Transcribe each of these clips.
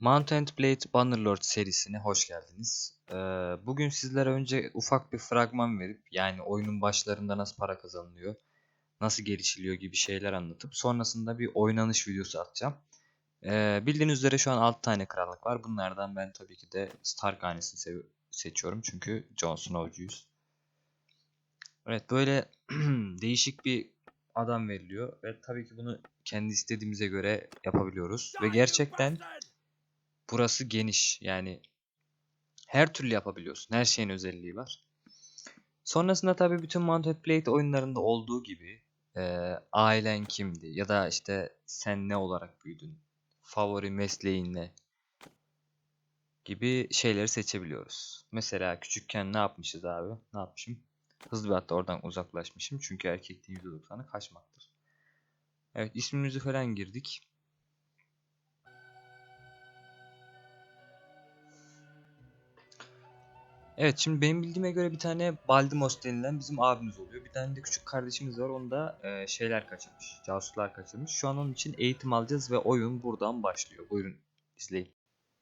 Mount and Blade Bannerlord serisine hoş geldiniz. Ee, bugün sizlere önce ufak bir fragman verip yani oyunun başlarında nasıl para kazanılıyor, nasıl gelişiliyor gibi şeyler anlatıp sonrasında bir oynanış videosu atacağım. Ee, bildiğiniz üzere şu an 6 tane krallık var. Bunlardan ben tabii ki de Stark hanesini sev- seçiyorum çünkü Jon Snow'cuyuz. Evet böyle değişik bir adam veriliyor ve tabii ki bunu kendi istediğimize göre yapabiliyoruz ve gerçekten burası geniş. Yani her türlü yapabiliyorsun. Her şeyin özelliği var. Sonrasında tabii bütün Mounted Blade oyunlarında olduğu gibi e, ailen kimdi ya da işte sen ne olarak büyüdün, favori mesleğin ne gibi şeyleri seçebiliyoruz. Mesela küçükken ne yapmışız abi? Ne yapmışım? Hızlı bir hatta oradan uzaklaşmışım. Çünkü erkekliğin %90'ı kaçmaktır. Evet ismimizi falan girdik. Evet şimdi benim bildiğime göre bir tane Baldimos denilen bizim abimiz oluyor. Bir tane de küçük kardeşimiz var. Onda e, şeyler kaçırmış. Casuslar kaçırmış. Şu an onun için eğitim alacağız ve oyun buradan başlıyor. Buyurun izleyin.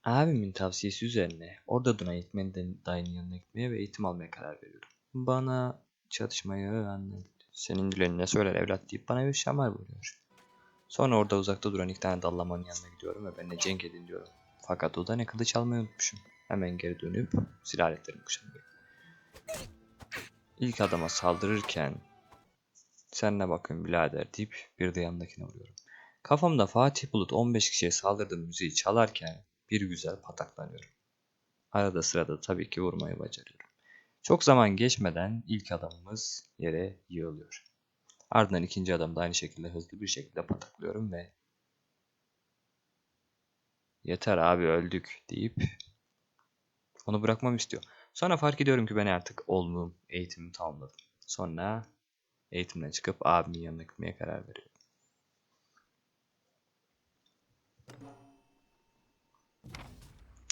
Abimin tavsiyesi üzerine orada Duna eğitmeni dayının yanına gitmeye ve eğitim almaya karar veriyorum. Bana çatışmayı anlat. Senin dilenin ne söyler evlat deyip bana bir şamar vuruyor. Sonra orada uzakta duran iki tane dallamanın yanına gidiyorum ve benimle cenk edin diyorum. Fakat o da ne kılıç almayı unutmuşum. Hemen geri dönüp silah aletlerimi kuşanıyorum. İlk adama saldırırken sen ne bakıyorsun birader deyip bir de yanındakine vuruyorum. Kafamda Fatih Bulut 15 kişiye saldırdığım müziği çalarken bir güzel pataklanıyorum. Arada sırada tabii ki vurmayı başarıyorum. Çok zaman geçmeden ilk adamımız yere yığılıyor. Ardından ikinci adamı da aynı şekilde hızlı bir şekilde pataklıyorum ve yeter abi öldük deyip onu bırakmamı istiyor. Sonra fark ediyorum ki ben artık olmum eğitimimi tamamladım. Sonra eğitimden çıkıp abimin yanına gitmeye karar veriyorum.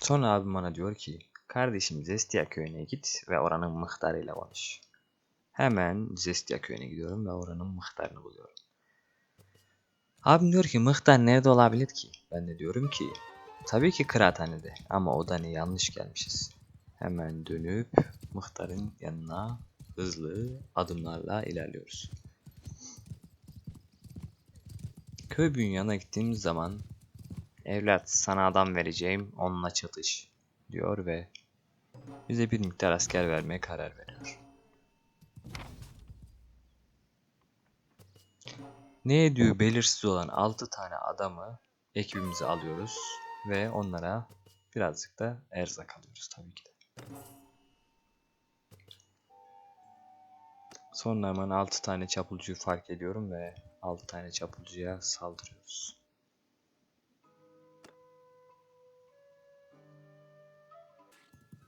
Sonra abim bana diyor ki kardeşim Zestia köyüne git ve oranın muhtarıyla konuş. Hemen Zestia köyüne gidiyorum ve oranın muhtarını buluyorum. Abim diyor ki muhtar nerede olabilir ki? Ben de diyorum ki tabii ki kıraathanede ama o da ne yanlış gelmişiz. Hemen dönüp muhtarın yanına hızlı adımlarla ilerliyoruz. Köy büyüğün yanına gittiğimiz zaman evlat sana adam vereceğim onunla çatış diyor ve bize bir miktar asker vermeye karar veriyor. Ne ediyor belirsiz olan 6 tane adamı ekibimize alıyoruz ve onlara birazcık da erzak alıyoruz tabii ki de. Sonra hemen 6 tane çapulcuyu fark ediyorum ve 6 tane çapulcuya saldırıyoruz.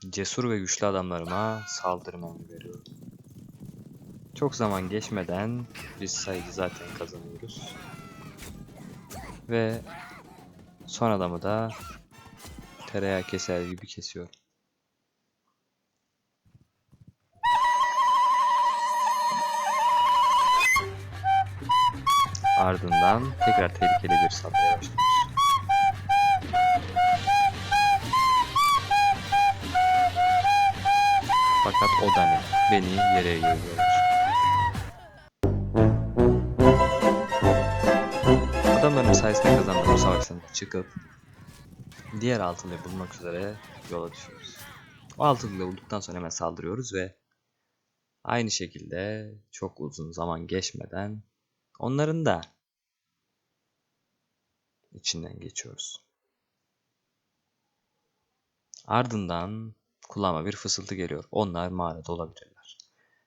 Cesur ve güçlü adamlarıma saldırmamı veriyorum. Çok zaman geçmeden biz sayıyı zaten kazanıyoruz. Ve son adamı da tereyağı keser gibi kesiyorum. Ardından tekrar tehlikeli bir saldırıya başlıyoruz. Fakat o da ne? Beni yere yığıyorlar. Adamların sayesinde kazandığım savaştan çıkıp diğer altılıyı bulmak üzere yola düşüyoruz. O altılıyı bulduktan sonra hemen saldırıyoruz ve aynı şekilde çok uzun zaman geçmeden onların da içinden geçiyoruz. Ardından kulağıma bir fısıltı geliyor. Onlar mağarada olabilirler.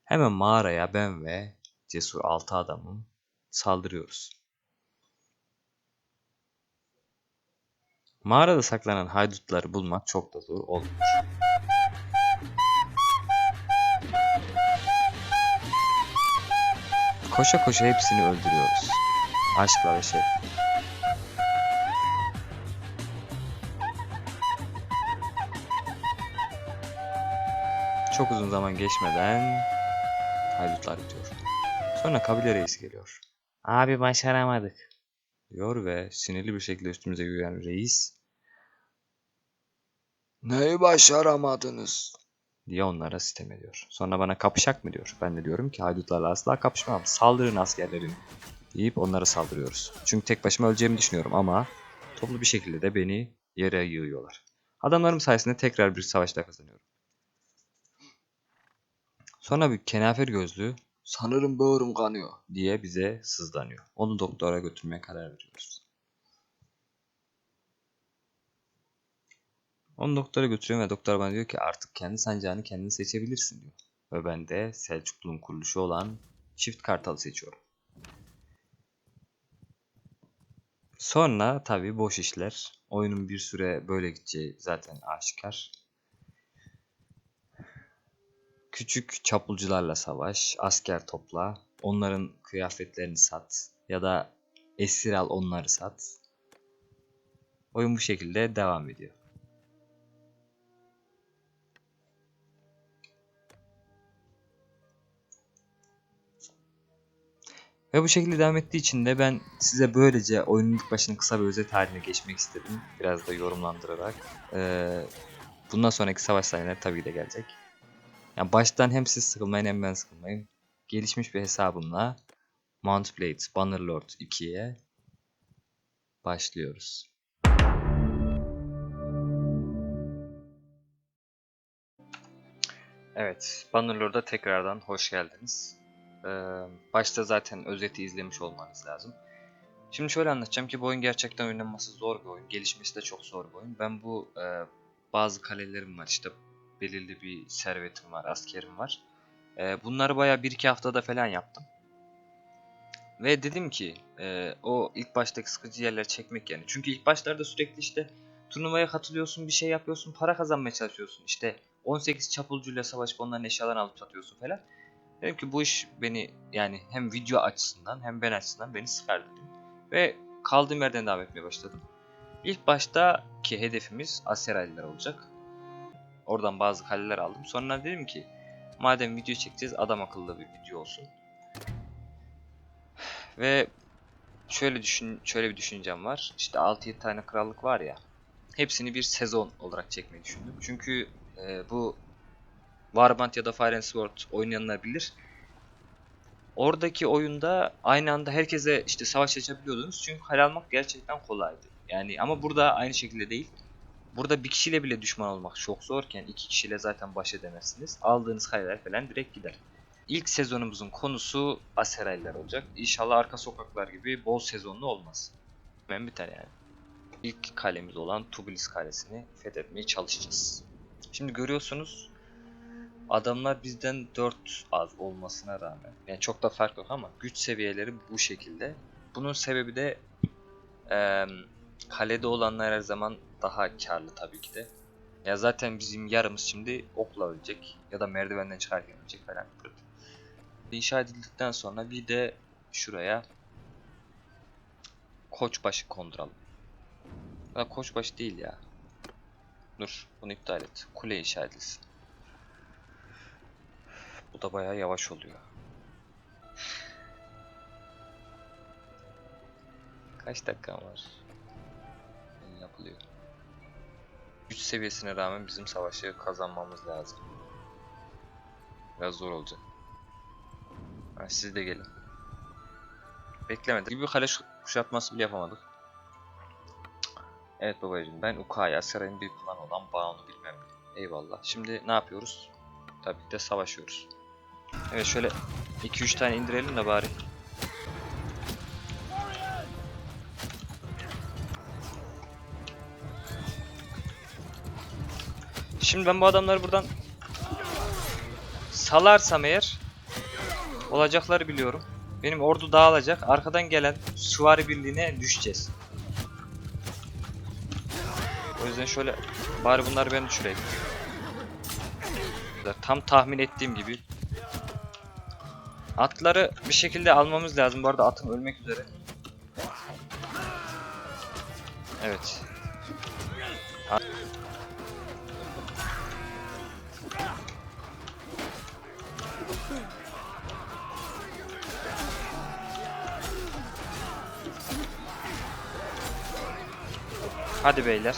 Hemen mağaraya ben ve cesur altı adamım saldırıyoruz. Mağarada saklanan haydutları bulmak çok da zor olmuyor. Koşa koşa hepsini öldürüyoruz. Aşkla ve şey. Çok uzun zaman geçmeden haydutlar bitiyor. Sonra kabile reisi geliyor. Abi başaramadık diyor ve sinirli bir şekilde üstümüze yürüyen reis Neyi başaramadınız? diye onlara sitem ediyor. Sonra bana kapışak mı diyor. Ben de diyorum ki haydutlarla asla kapışmam. Saldırın askerlerim deyip onlara saldırıyoruz. Çünkü tek başıma öleceğimi düşünüyorum ama toplu bir şekilde de beni yere yığıyorlar. Adamlarım sayesinde tekrar bir savaşta kazanıyorum. Sonra bir kenafer gözlü Sanırım böğrüm kanıyor. diye bize sızlanıyor. Onu doktora götürmeye karar veriyoruz. Onu doktora götürüyorum ve doktor bana diyor ki artık kendi sancağını kendin seçebilirsin diyor. Ve ben de Selçuklu'nun kuruluşu olan Çift Kartal'ı seçiyorum. Sonra tabii boş işler. Oyunun bir süre böyle gideceği zaten aşikar. Küçük çapulcularla savaş, asker topla, onların kıyafetlerini sat ya da esir al onları sat. Oyun bu şekilde devam ediyor. Ve bu şekilde devam ettiği için de ben size böylece oyunun ilk başının kısa bir özet haline geçmek istedim. Biraz da yorumlandırarak. Ee, bundan sonraki savaş sahneleri tabii de gelecek. Yani baştan hem siz sıkılmayın hem ben sıkılmayayım. Gelişmiş bir hesabımla Mount Blades Bannerlord 2'ye başlıyoruz. Evet, Bannerlord'a tekrardan hoş geldiniz. Ee, başta zaten özeti izlemiş olmanız lazım. Şimdi şöyle anlatacağım ki bu oyun gerçekten oynanması zor bir oyun. Gelişmesi de çok zor bir oyun. Ben bu e, bazı kalelerim var işte belirli bir servetim var, askerim var. E, bunları baya 1-2 haftada falan yaptım. Ve dedim ki e, o ilk baştaki sıkıcı yerleri çekmek yani. Çünkü ilk başlarda sürekli işte turnuvaya katılıyorsun, bir şey yapıyorsun, para kazanmaya çalışıyorsun. İşte 18 çapulcuyla savaşıp onların eşyalarını alıp satıyorsun falan. Dedim ki bu iş beni yani hem video açısından hem ben açısından beni sıkar dedim. Ve kaldığım yerden devam etmeye başladım. İlk baştaki hedefimiz Aseraliler olacak. Oradan bazı kaleler aldım. Sonra dedim ki madem video çekeceğiz adam akıllı bir video olsun. Ve şöyle düşün şöyle bir düşüncem var. İşte 6-7 tane krallık var ya. Hepsini bir sezon olarak çekmeyi düşündüm. Çünkü e, bu Warband ya da Fire and Sword oynayanlar bilir. Oradaki oyunda aynı anda herkese işte savaş açabiliyordunuz. Çünkü kale almak gerçekten kolaydı. Yani ama burada aynı şekilde değil. Burada bir kişiyle bile düşman olmak çok zorken iki kişiyle zaten baş edemezsiniz. Aldığınız kaleler falan direkt gider. İlk sezonumuzun konusu Aseraylılar olacak. İnşallah arka sokaklar gibi bol sezonlu olmaz. Hemen biter yani. İlk kalemiz olan Tublis kalesini fethetmeye çalışacağız. Şimdi görüyorsunuz adamlar bizden 4 az olmasına rağmen yani çok da fark yok ama güç seviyeleri bu şekilde. Bunun sebebi de eee, kalede olanlar her zaman daha karlı tabii ki de. Ya zaten bizim yarımız şimdi okla ölecek ya da merdivenden çıkarken ölecek falan. İnşa edildikten sonra bir de şuraya koçbaşı konduralım. Ya koçbaşı değil ya. Dur bunu iptal et. Kule inşa edilsin. Bu da bayağı yavaş oluyor. Kaç dakika var? Yapılıyor. Güç seviyesine rağmen bizim savaşı kazanmamız lazım. Biraz zor olacak. Ha, siz de gelin. Beklemedik. Bir kale kuşatması bile yapamadık. Evet babacığım ben Ukaya Saray'ın bir plan olan Baon'u bilmem. Eyvallah. Şimdi ne yapıyoruz? Tabii ki de savaşıyoruz. Evet şöyle 2-3 tane indirelim de bari. Şimdi ben bu adamları buradan salarsam eğer olacakları biliyorum. Benim ordu dağılacak. Arkadan gelen süvari birliğine düşeceğiz. O yüzden şöyle bari bunları ben düşüreyim. Tam tahmin ettiğim gibi. Atları bir şekilde almamız lazım. Bu arada atım ölmek üzere. Evet. A- Hadi beyler.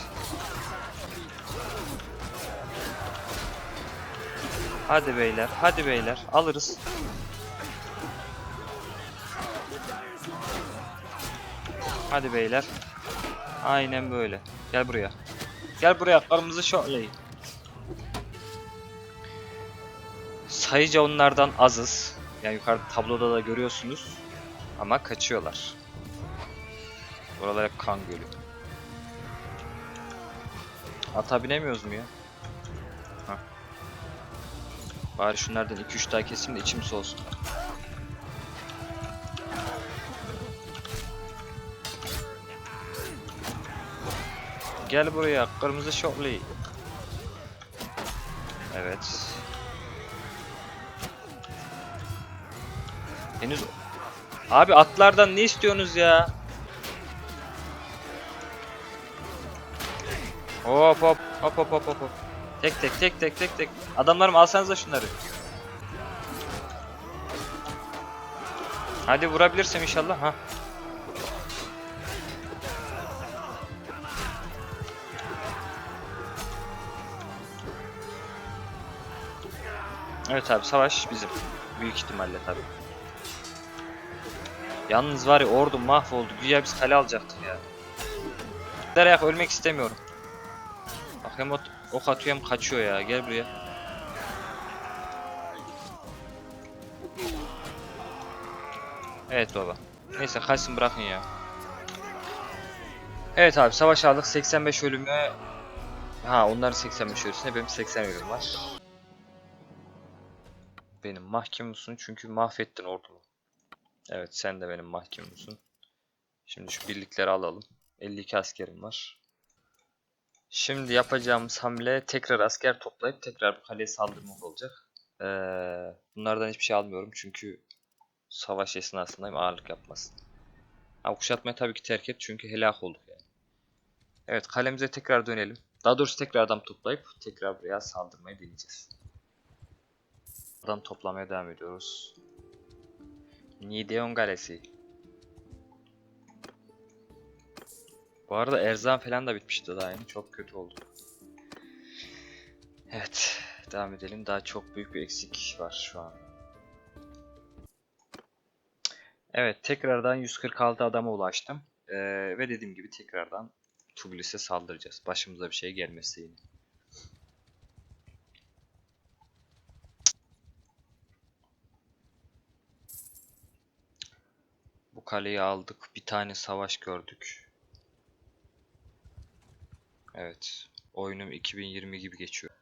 Hadi beyler, hadi beyler. Alırız. Hadi beyler. Aynen böyle. Gel buraya. Gel buraya. Karımızı şöyle. Sayıca onlardan azız. Yani yukarıda tabloda da görüyorsunuz. Ama kaçıyorlar. Buralar hep kan gölü. Ata binemiyoruz mu ya? Hah. Bari şunlardan 2-3 daha keseyim de içim soğusun. Gel buraya kırmızı şortlu. Evet. Henüz Abi atlardan ne istiyorsunuz ya? Hop hop hop hop hop hop. Tek tek tek tek tek tek. Adamlarım alsanıza şunları. Hadi vurabilirsem inşallah ha. Evet abi savaş bizim. Büyük ihtimalle tabi. Yalnız var ya ordum mahvoldu. Güya biz kale alacaktık ya. Ayak ölmek istemiyorum. Bak hem ok atıyor hem kaçıyor ya. Gel buraya. Evet baba. Neyse kaçsın bırakın ya. Evet abi savaş aldık 85 ölümü. Ha onların 85 ölüsüne benim 80 ölüm var. Benim mahkumsun çünkü mahvettin ordumu. Evet sen de benim mahkumsun. Şimdi şu birlikleri alalım. 52 askerim var. Şimdi yapacağımız hamle tekrar asker toplayıp tekrar bu kaleye saldırmak olacak. Ee, bunlardan hiçbir şey almıyorum çünkü savaş esnasındayım ağırlık yapmasın. Ha, kuşatmayı tabii ki terk et çünkü helak olduk yani. Evet kalemize tekrar dönelim. Daha doğrusu tekrar adam toplayıp tekrar buraya saldırmayı deneyeceğiz. Adam toplamaya devam ediyoruz. Nideon Galesi. Bu arada erzan falan da bitmişti daha yeni. Çok kötü oldu. Evet. Devam edelim. Daha çok büyük bir eksik var şu an. Evet. Tekrardan 146 adama ulaştım. Ee, ve dediğim gibi tekrardan Tbilis'e saldıracağız. Başımıza bir şey gelmezse yine. Kaleyi aldık. Bir tane savaş gördük. Evet. Oyunum 2020 gibi geçiyor.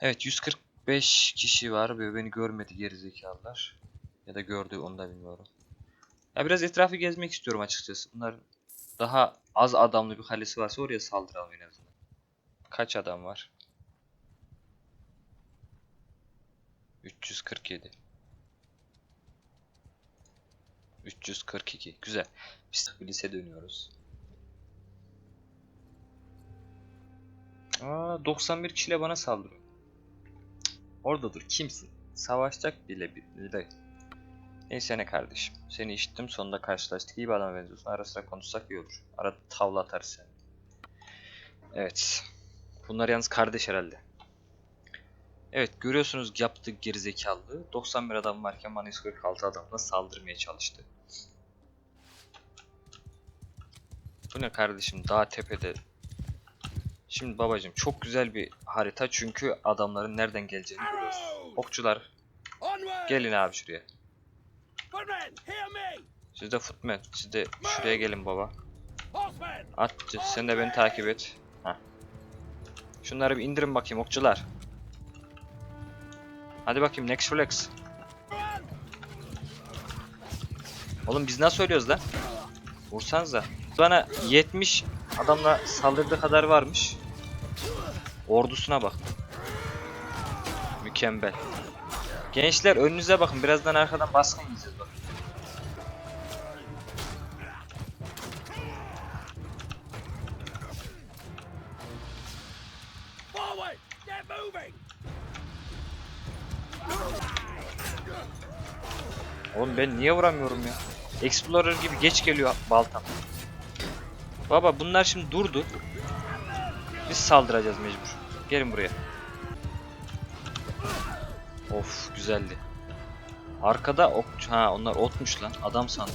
Evet 145 kişi var ve beni görmedi gerizekalılar. Ya da gördü onu da bilmiyorum. Ya biraz etrafı gezmek istiyorum açıkçası. Bunlar daha az adamlı bir kalesi varsa oraya saldıralım en azından. Kaç adam var? 347. 342. Güzel. Biz lise dönüyoruz. Aa, 91 kişiyle bana saldırıyor. Cık, Orada dur. Kimsin? Savaşacak bile bile. Neyse ne kardeşim. Seni işittim sonunda karşılaştık. İyi bir adama benziyorsun. Ara sıra konuşsak iyi olur. Arada tavla atarız seni. Evet. Bunlar yalnız kardeş herhalde. Evet görüyorsunuz yaptığı gerizekalılığı. 91 adam varken bana 146 adamla saldırmaya çalıştı. Bu ne kardeşim dağ tepede. Şimdi babacım çok güzel bir harita çünkü adamların nereden geleceğini görüyoruz. Okçular gelin abi şuraya. Siz de footman siz de şuraya gelin baba. At sen de beni takip et. Heh. Şunları bir indirin bakayım okçular. Hadi bakayım next flex. Oğlum biz nasıl ölüyoruz lan? Vursanıza. Bana 70 adamla saldırdığı kadar varmış. Ordusuna bak. Mükemmel. Gençler önünüze bakın. Birazdan arkadan baskın yiyeceğiz bak. Oğlum ben niye vuramıyorum ya? Explorer gibi geç geliyor baltam. Baba bunlar şimdi durdu. Biz saldıracağız mecbur. Gelin buraya. Of güzeldi. Arkada ok ha onlar otmuş lan. Adam sandım.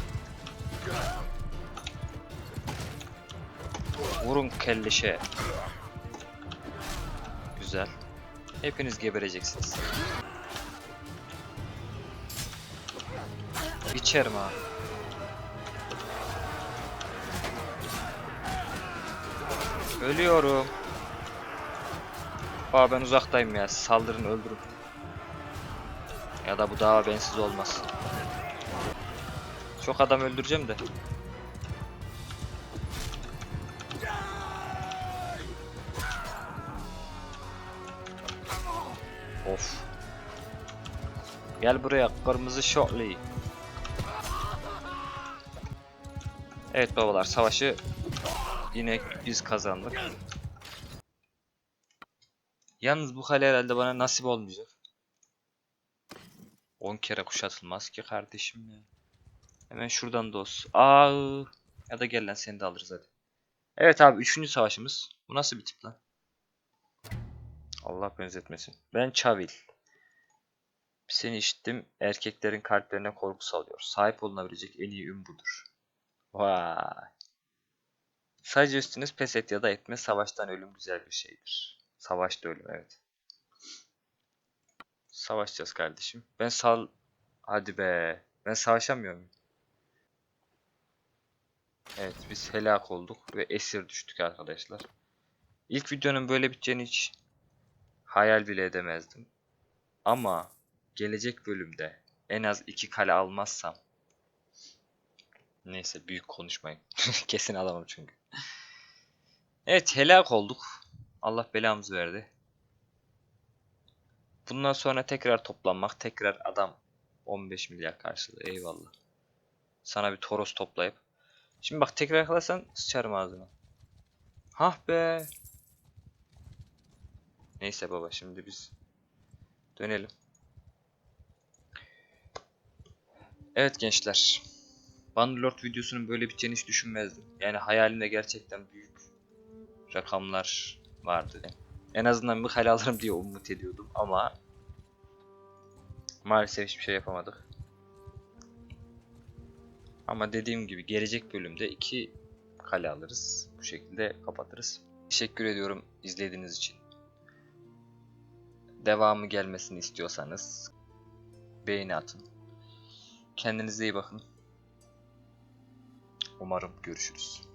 Vurun kelleşe. Güzel. Hepiniz gebereceksiniz. İçerim ha. Ölüyorum. Aa ben uzaktayım ya. Saldırın öldürün. Ya da bu daha bensiz olmaz. Çok adam öldüreceğim de. Of. Gel buraya kırmızı şortlu. Evet babalar savaşı yine biz kazandık. Yalnız bu kale herhalde bana nasip olmayacak. 10 kere kuşatılmaz ki kardeşim ya. Hemen şuradan dos. Aa, ya da gel lan seni de alırız hadi. Evet abi 3. savaşımız. Bu nasıl bir tip lan? Allah benzetmesin. Ben Çavil. Seni işittim. Erkeklerin kalplerine korku salıyor. Sahip olunabilecek en iyi ün budur. Vay. Sadece üstünüz pes et ya da etme. Savaştan ölüm güzel bir şeydir. Savaşta ölüm evet. Savaşacağız kardeşim. Ben sal... Hadi be. Ben savaşamıyorum. Evet biz helak olduk ve esir düştük arkadaşlar. İlk videonun böyle biteceğini hiç hayal bile edemezdim. Ama gelecek bölümde en az iki kale almazsam Neyse büyük konuşmayın. Kesin alamam çünkü. Evet helak olduk. Allah belamızı verdi. Bundan sonra tekrar toplanmak, tekrar adam 15 milyar karşılığı eyvallah. Sana bir toros toplayıp. Şimdi bak tekrar yakalarsan sıçarım ağzına. Hah be. Neyse baba şimdi biz dönelim. Evet gençler. Bannerlord videosunun böyle biteceğini hiç düşünmezdim. Yani hayalimde gerçekten büyük rakamlar vardı. En azından bir kale alırım diye umut ediyordum ama maalesef hiçbir şey yapamadık. Ama dediğim gibi gelecek bölümde iki kale alırız. Bu şekilde kapatırız. Teşekkür ediyorum izlediğiniz için. Devamı gelmesini istiyorsanız beğeni atın. Kendinize iyi bakın. Umarım görüşürüz.